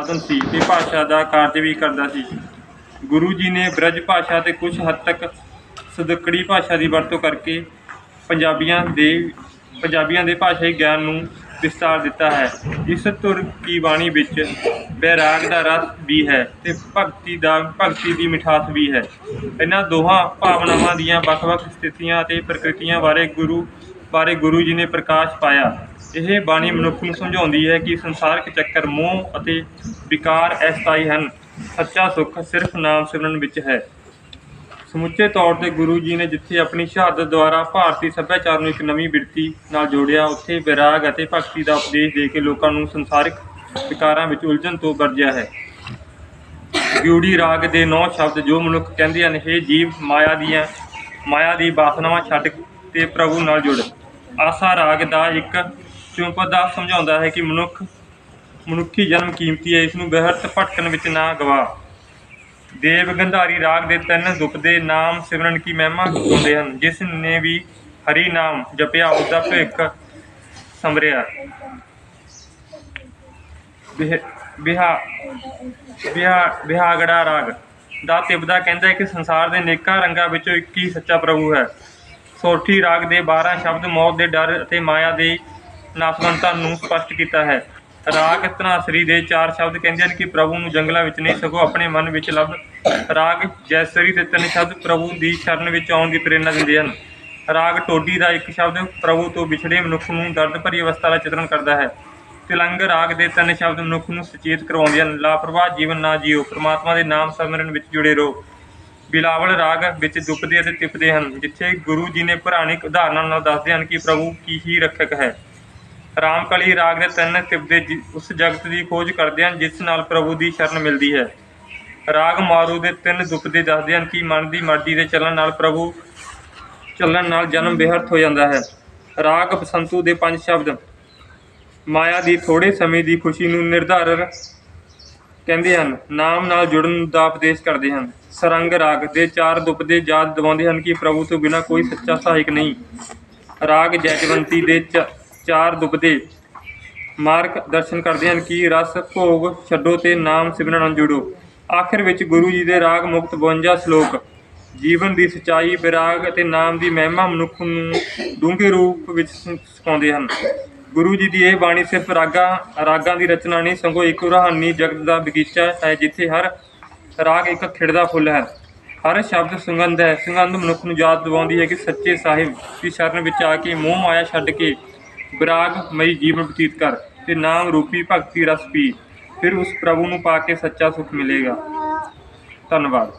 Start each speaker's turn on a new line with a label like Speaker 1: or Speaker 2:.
Speaker 1: ਸਾਧਨ ਸੀ ਤੇ ਭਾਸ਼ਾ ਦਾ ਕਾਰਜ ਵੀ ਕਰਦਾ ਸੀ। ਗੁਰੂ ਜੀ ਨੇ ਬ੍ਰਜ ਭਾਸ਼ਾ ਤੇ ਕੁਝ ਹੱਦ ਤੱਕ ਸਦਕੜੀ ਭਾਸ਼ਾ ਦੀ ਵਰਤੋਂ ਕਰਕੇ ਪੰਜਾਬੀਆਂ ਦੇ ਪੰਜਾਬੀਆਂ ਦੇ ਭਾਸ਼ਾਈ ਗਿਆਨ ਨੂੰ ਵਿਸਤਾਰ ਦਿੱਤਾ ਹੈ। ਇਸ ਧੁਰ ਕੀ ਬਾਣੀ ਵਿੱਚ ਬੈਰਾਗ ਦਾ ਰਸ ਵੀ ਹੈ ਤੇ ਭਗਤੀ ਦਾ, ਭਗਤੀ ਦੀ ਮਿਠਾਸ ਵੀ ਹੈ। ਇਹਨਾਂ ਦੋਹਾਂ ਭਾਵਨਾਵਾਂ ਦੀਆਂ ਵੱਖ-ਵੱਖ ਸਥਿਤੀਆਂ ਅਤੇ ਪ੍ਰਕਿਰਤੀਆਂ ਬਾਰੇ ਗੁਰੂ ਬਾਰੇ ਗੁਰੂ ਜੀ ਨੇ ਪ੍ਰਕਾਸ਼ ਪਾਇਆ। ਇਹ ਬਾਣੀ ਮਨੁੱਖ ਨੂੰ ਸਮਝਾਉਂਦੀ ਹੈ ਕਿ ਸੰਸਾਰਕ ਚੱਕਰ ਮੋਹ ਅਤੇ ਵਿਕਾਰ ਅਸਥਾਈ ਹਨ। ਸੱਚਾ ਸੁੱਖ ਸਿਰਫ ਨਾਮ ਸਿਮਰਨ ਵਿੱਚ ਹੈ। ਸਮੁੱਚੇ ਤੌਰ ਤੇ ਗੁਰੂ ਜੀ ਨੇ ਜਿੱਥੇ ਆਪਣੀ ਸ਼ਹਾਦਤ ਦੁਆਰਾ ਭਾਰਤੀ ਸੱਭਿਆਚਾਰ ਨੂੰ ਇੱਕ ਨਵੀਂ ਬਿਰਤੀ ਨਾਲ ਜੋੜਿਆ, ਉੱਥੇ ਵਿਰਾਗ ਅਤੇ ਭਗਤੀ ਦਾ ਉਪਦੇਸ਼ ਦੇ ਕੇ ਲੋਕਾਂ ਨੂੰ ਸੰਸਾਰਿਕ ਵਿਕਾਰਾਂ ਵਿੱਚ ਉਲਝਣ ਤੋਂ ਵਰਜਿਆ ਹੈ। ਗਿਉੜੀ ਰਾਗ ਦੇ ਨੌ ਸ਼ਬਦ ਜੋ ਮਨੁੱਖ ਕਹਿੰਦੇ ਹਨ ਇਹ ਜੀਵ, ਮਾਇਆ ਦੀਆਂ, ਮਾਇਆ ਦੀ ਵਾਸਨਾਵਾਂ ਛੱਡ ਤੇ ਪ੍ਰਭੂ ਨਾਲ ਜੁੜ। ਆਸਾ ਰਾਗ ਦਾ ਇੱਕ ਚੁੰਪਦਾ ਸਮਝਾਉਂਦਾ ਹੈ ਕਿ ਮਨੁੱਖ, ਮਨੁੱਖੀ ਜਨਮ ਕੀਮਤੀ ਹੈ ਇਸ ਨੂੰ ਬਹਿਰਤ ਭਟਕਣ ਵਿੱਚ ਨਾ ਗਵਾ ਦੇਵ ਗੰਧਾਰੀ ਰਾਗ ਦੇ ਤਿੰਨ ਦੁਪਦੇ ਨਾਮ ਸਿਮਰਨ ਕੀ ਮਹਿਮਾ ਗਾਉਂਦੇ ਹਨ, ਜਿਸ ਨੇ ਵੀ ਹਰੀ ਨਾਮ ਜਪਿਆ ਉਹਦਾ ਭਿੱਖ ਸੰਵਰਿਆ। ਬਿਹਾ ਬਿਹਾ ਬਿਹਾਗੜਾ ਰਾਗ। ਦਾ ਤਿਬਦਾ ਕਹਿੰਦਾ ਹੈ ਕਿ ਸੰਸਾਰ ਦੇ ਨੇਕਾਂ ਰੰਗਾਂ ਵਿੱਚੋਂ ਇੱਕ ਹੀ ਸੱਚਾ ਪ੍ਰਭੂ ਹੈ। ਸੋਠੀ ਰਾਗ ਦੇ 12 ਸ਼ਬਦ ਮੌਤ ਦੇ ਡਰ ਅਤੇ ਮਾਇਆ ਦੇ ਨਾਸਵੰਤਾਂ ਨੂੰ ਸਪਸ਼ਟ ਕੀਤਾ ਹੈ। ਰਾਗ ਧਨਾਸਰੀ ਦੇ ਚਾਰ ਸ਼ਬਦ ਕਹਿੰਦੇ ਹਨ ਕਿ ਪ੍ਰਭੂ ਨੂੰ ਜੰਗਲਾਂ ਵਿੱਚ ਨਹੀਂ, ਸਗੋਂ ਆਪਣੇ ਮਨ ਵਿੱਚ ਲੱਭ ਰਾਗ ਜੈਸਰੀ ਦੇ ਤਿੰਨ ਸ਼ਬਦ ਪ੍ਰਭੂ ਦੀ ਸ਼ਰਨ ਵਿੱਚ ਆਉਣ ਦੀ ਪ੍ਰੇਰਣਾ ਦਿੰਦੇ ਹਨ। ਰਾਗ ਟੋਡੀ ਦਾ ਇੱਕ ਸ਼ਬਦ ਪ੍ਰਭੂ ਤੋਂ ਵਿਛੜੇ ਮਨੁੱਖ ਨੂੰ ਦਰਦ ਭਰੀ ਅਵਸਥਾ ਦਾ ਚਿਤਰਨ ਕਰਦਾ ਹੈ। ਤਿਲੰਗ ਰਾਗ ਦੇ ਤਿੰਨ ਸ਼ਬਦ ਮਨੁੱਖ ਨੂੰ ਸੁਚੇਤ ਕਰਵਾਉਂਦੇ ਹਨ। ਲਾਪਰਵਾਹ ਜੀਵਨ ਨਾ ਜੀਓ, ਪ੍ਰਮਾਤਮਾ ਦੇ ਨਾਮ ਸਿਮਰਨ ਵਿੱਚ ਜੁੜੇ ਰਹੋ। ਬਿਲਾਵਲ ਰਾਗ ਵਿੱਚ ਦੁਪਦੇ ਅਤੇ ਤਿਪਦੇ ਹਨ, ਜਿੱਥੇ ਗੁਰੂ ਜੀ ਨੇ ਪੁਰਾਣਿਕ ਉਦਾਹਰਨਾਂ ਨਾਲ ਦੱਸਦੇ ਹਨ ਕਿ ਪ੍ਰਭੂ ਕੀ ਹੀ ਰੱਖਕ ਹੈ। ਰਾਮਕਲੀ ਰਾਗ ਦੇ ਤਿੰਨ ਤਿਬਦੇ ਜੀ- ਉਸ ਜਗਤ ਦੀ ਖੋਜ ਕਰਦੇ ਹਨ, ਜਿਸ ਨਾਲ ਪ੍ਰਭੂ ਦੀ ਸ਼ਰਨ ਮਿਲਦੀ ਹੈ। ਰਾਗ ਮਾਰੂ ਦੇ ਤਿੰਨ ਦੁਪਦੇ ਦੱਸਦੇ ਹਨ ਕਿ ਮਨ ਦੀ ਮਰਜ਼ੀ ਦੇ ਚੱਲਣ ਨਾਲ ਪ੍ਰਭੂ ਚੱਲਣ ਨਾਲ ਜਨਮ ਬਿਹਰਤ ਹੋ ਜਾਂਦਾ ਹੈ। ਰਾਗ ਬਸੰਤੂ ਦੇ ਪੰਜ ਸ਼ਬਦ। ਮਾਇਆ ਦੀ ਥੋੜੇ ਸਮੇਂ ਦੀ ਖੁਸ਼ੀ ਨੂੰ ਨਿਰਧਾਰਨ ਕਹਿੰਦੇ ਹਨ, ਨਾਮ ਨਾਲ ਜੁੜਨ ਦਾ ਉਪਦੇਸ਼ ਕਰਦੇ ਹਨ। ਸਰੰਗ ਰਾਗ ਦੇ ਚਾਰ ਦੁਪਦੇ ਯਾਦ ਦਿਵਾਉਂਦੇ ਹਨ ਕਿ ਪ੍ਰਭੂ ਤੋਂ ਬਿਨਾਂ ਕੋਈ ਸੱਚਾ ਸਹਾਇਕ ਨਹੀਂ। ਰਾਗ ਜੈਜਵੰਤੀ ਦੇ ਚ- ਚਾਰ ਦੁਪਦੇ ਮਾਰਗ ਦਰਸ਼ਨ ਕਰਦੇ ਹਨ ਕਿ ਰਸ ਭੋਗ ਛੱਡੋ ਤੇ ਨਾਮ ਸਿਮਰਨ ਨਾਲ ਜੁੜੋ। ਆਖਿਰ ਵਿੱਚ ਗੁਰੂ ਜੀ ਦੇ ਰਾਗ ਮੁਕਤ 52 ਸ਼ਲੋਕ, ਜੀਵਨ ਦੀ ਸਚਾਈ, ਵਿਰਾਗ ਅਤੇ ਨਾਮ ਦੀ ਮਹਿਮਾ ਮਨੁੱਖ ਨੂੰ ਡੂੰਘੇ ਰੂਪ ਵਿੱਚ ਸਿਖਾਉਂਦੇ ਹਨ। ਗੁਰੂ ਜੀ ਦੀ ਇਹ ਬਾਣੀ ਸਿਰਫ ਰਾਗਾਂ ਰਾਗਾਂ ਦੀ ਰਚਨਾ ਨਹੀਂ, ਸੰਗੋ ਇੱਕ ਰੂਹਾਨੀ ਜਗਤ ਦਾ ਬਗੀਚਾ ਹੈ ਜਿੱਥੇ ਹਰ ਰਾਗ ਇੱਕ ਖਿੜਦਾ ਫੁੱਲ ਹੈ। ਹਰ ਸ਼ਬਦ ਸੁਗੰਧ ਹੈ। ਸੁਗੰਧ ਮਨੁੱਖ ਨੂੰ ਯਾਦ ਦਿਵਾਉਂਦੀ ਹੈ ਕਿ ਸੱਚੇ ਸਾਹਿਬ ਦੀ ਸ਼ਰਨ ਵਿੱਚ ਆ ਕੇ ਮੋਹ ਮਾਇਆ ਛੱਡ ਕੇ ਵਿਰਾਗਮਈ ਜੀਵਨ ਬਤੀਤ ਕਰ ਤੇ ਨਾਮ ਰੂਪੀ ਭਗਤੀ ਰਸ ਪੀ, ਫਿਰ ਉਸ ਪ੍ਰਭੂ ਨੂੰ ਪਾ ਕੇ ਸੱਚਾ ਸੁਖ ਮਿਲੇਗਾ। ਧੰਨਵਾਦ।